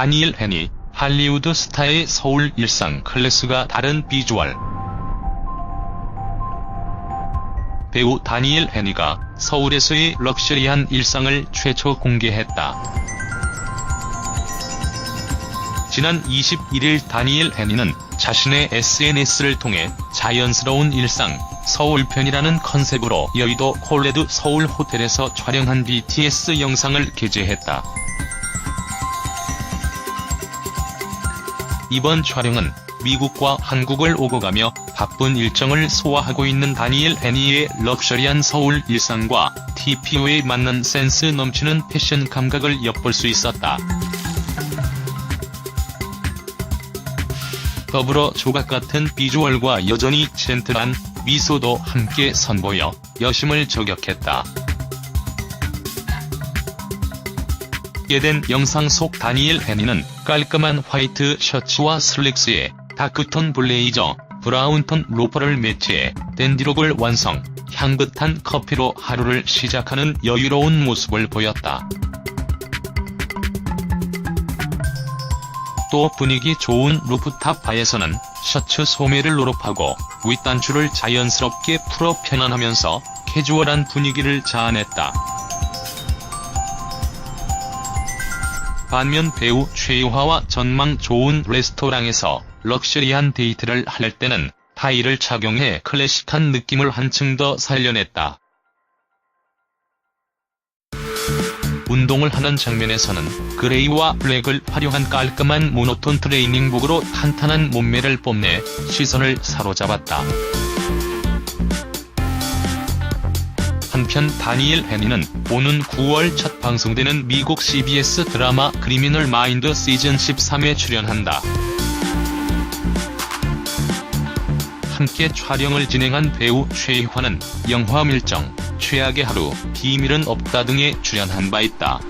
다니엘 헨이 할리우드 스타의 서울 일상 클래스가 다른 비주얼. 배우 다니엘 헨이가 서울에서의 럭셔리한 일상을 최초 공개했다. 지난 21일 다니엘 헨이는 자신의 SNS를 통해 자연스러운 일상, 서울편이라는 컨셉으로 여의도 콜레드 서울 호텔에서 촬영한 BTS 영상을 게재했다. 이번 촬영은 미국과 한국을 오고 가며 바쁜 일정을 소화하고 있는 다니엘 애니의 럭셔리한 서울 일상과 TPO에 맞는 센스 넘치는 패션 감각을 엿볼 수 있었다. 더불어 조각 같은 비주얼과 여전히 젠틀한 미소도 함께 선보여 여심을 저격했다. 공개된 영상 속 다니엘 헨이는 깔끔한 화이트 셔츠와 슬랙스에 다크톤 블레이저, 브라운톤 로퍼를 매치해 댄디룩을 완성, 향긋한 커피로 하루를 시작하는 여유로운 모습을 보였다. 또 분위기 좋은 루프탑 바에서는 셔츠 소매를 노롭하고 윗단추를 자연스럽게 풀어 편안하면서 캐주얼한 분위기를 자아냈다. 반면 배우 최유화와 전망 좋은 레스토랑에서 럭셔리한 데이트를 할 때는 타이를 착용해 클래식한 느낌을 한층 더 살려냈다. 운동을 하는 장면에서는 그레이와 블랙을 활용한 깔끔한 모노톤 트레이닝복으로 탄탄한 몸매를 뽐내 시선을 사로잡았다. 한편 다니엘 헨이는 오는 9월 첫 방송되는 미국 CBS 드라마 크리미널 마인드 시즌 13에 출연한다. 함께 촬영을 진행한 배우 최희화는 영화 밀정, 최악의 하루, 비밀은 없다 등에 출연한 바 있다.